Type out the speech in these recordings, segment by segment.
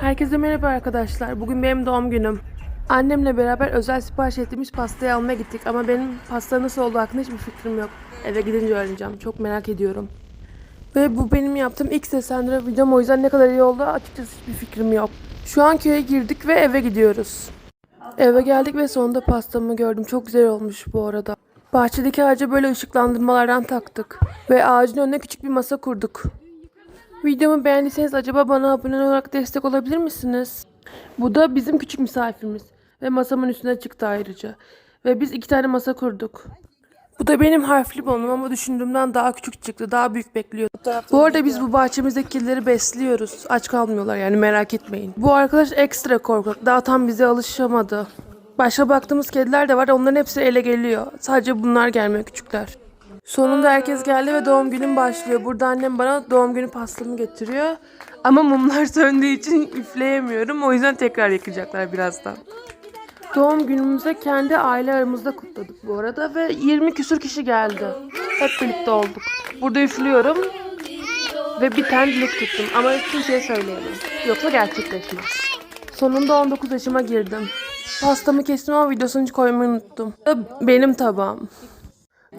Herkese merhaba arkadaşlar. Bugün benim doğum günüm. Annemle beraber özel sipariş ettiğimiz pastayı almaya gittik ama benim pasta nasıl olduğu hakkında hiçbir fikrim yok. Eve gidince öğreneceğim. Çok merak ediyorum. Ve bu benim yaptığım ilk seslendirme videom o yüzden ne kadar iyi oldu açıkçası hiçbir fikrim yok. Şu an köye girdik ve eve gidiyoruz. Eve geldik ve sonunda pastamı gördüm. Çok güzel olmuş bu arada. Bahçedeki ağaca böyle ışıklandırmalardan taktık. Ve ağacın önüne küçük bir masa kurduk. Videomu beğendiyseniz acaba bana abone olarak destek olabilir misiniz? Bu da bizim küçük misafirimiz. Ve masamın üstüne çıktı ayrıca. Ve biz iki tane masa kurduk. Bu da benim harfli balonum ama düşündüğümden daha küçük çıktı. Daha büyük bekliyordum. Bu arada biz bu bahçemizdeki kedileri besliyoruz. Aç kalmıyorlar yani merak etmeyin. Bu arkadaş ekstra korkak. Daha tam bize alışamadı. Başka baktığımız kediler de var. Onların hepsi ele geliyor. Sadece bunlar gelmiyor küçükler. Sonunda herkes geldi ve doğum günüm başlıyor. Burada annem bana doğum günü pastamı getiriyor. Ama mumlar söndüğü için üfleyemiyorum. O yüzden tekrar yakacaklar birazdan. Doğum günümüzde kendi aile aramızda kutladık bu arada ve 20 küsür kişi geldi. Hep birlikte olduk. Burada üflüyorum ve bir tane dilek tuttum ama kimseye söyleyemem. Yoksa gerçekleşmez. Sonunda 19 yaşıma girdim. Pastamı kestim ama videosunu koymayı unuttum. Benim tabağım.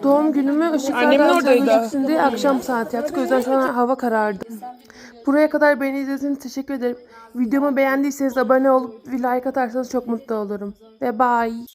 Doğum günümü ışıklarda oradaydı. diye akşam saat yaptık. O yüzden şu an hava karardı. Buraya kadar beni izlediğiniz için teşekkür ederim. Videomu beğendiyseniz abone olup bir like atarsanız çok mutlu olurum. Ve bye.